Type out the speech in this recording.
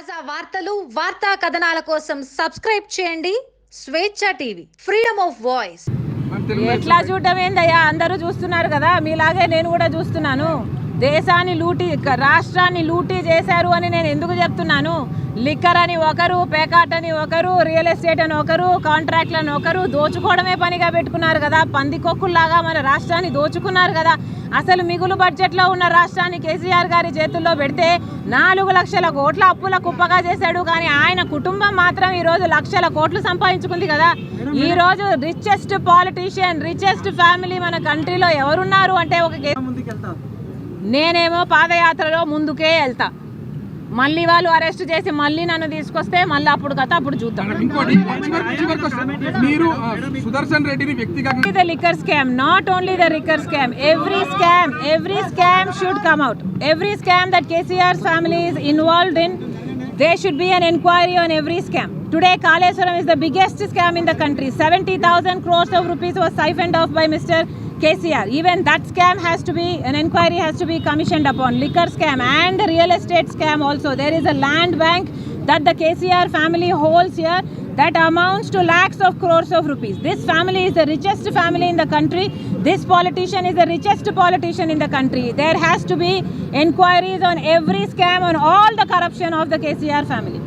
తాజా వార్తలు వార్తా కథనాల కోసం సబ్స్క్రైబ్ చేయండి స్వేచ్ఛ టీవీ ఫ్రీడమ్ ఆఫ్ వాయిస్ ఎట్లా చూడటం ఏందయ్యా అందరూ చూస్తున్నారు కదా మీలాగే నేను కూడా చూస్తున్నాను. దేశాన్ని లూటీ రాష్ట్రాన్ని లూటీ చేశారు అని నేను ఎందుకు చెప్తున్నాను? లిక్కర్ అని ఒకరు పేకాట్ అని ఒకరు రియల్ ఎస్టేట్ అని ఒకరు కాంట్రాక్ట్లు అని ఒకరు దోచుకోవడమే పనిగా పెట్టుకున్నారు కదా. పందికొక్కుల్లాగా మన రాష్ట్రాన్ని దోచుకున్నారు కదా. అసలు మిగులు బడ్జెట్లో ఉన్న రాష్ట్రాన్ని కేసీఆర్ గారి చేతుల్లో పెడితే నాలుగు లక్షల కోట్ల అప్పుల కుప్పగా చేశాడు. కానీ ఆయన కుటుంబం మాత్రం ఈరోజు లక్షల కోట్లు సంపాదించుకుంది కదా. ఈ రోజు రిచెస్ట్ పాలిటీషియన్ రిచెస్ట్ ఫ్యామిలీ మన కంట్రీలో ఎవరున్నారు అంటే ఒక నేనేమో పాదయాత్రలో ముందుకే వెళ్తా. మళ్ళీ వాళ్ళు అరెస్ట్ చేసి మళ్ళీ నన్ను తీసుకొస్తే మళ్ళీ అప్పుడు కథ అప్పుడు చూద్దాం. Liquor scam not only the liquor scam every scam every scam should come every scam that KCR family is involved in they should be an enquiry on every scam today Kaleshwaram is the biggest scam in the country seventy thousand crores of rupees was siphoned off by mister kcr even that scam has to be an inquiry has to be commissioned upon liquor scam and the real estate scam also there is a land bank that the kcr family holds here that amounts to lakhs of crores of rupees. This family is the richest family in the country. This politician is the richest politician in the country. There has to be inquiries on every scam, on all the corruption of the KCR family.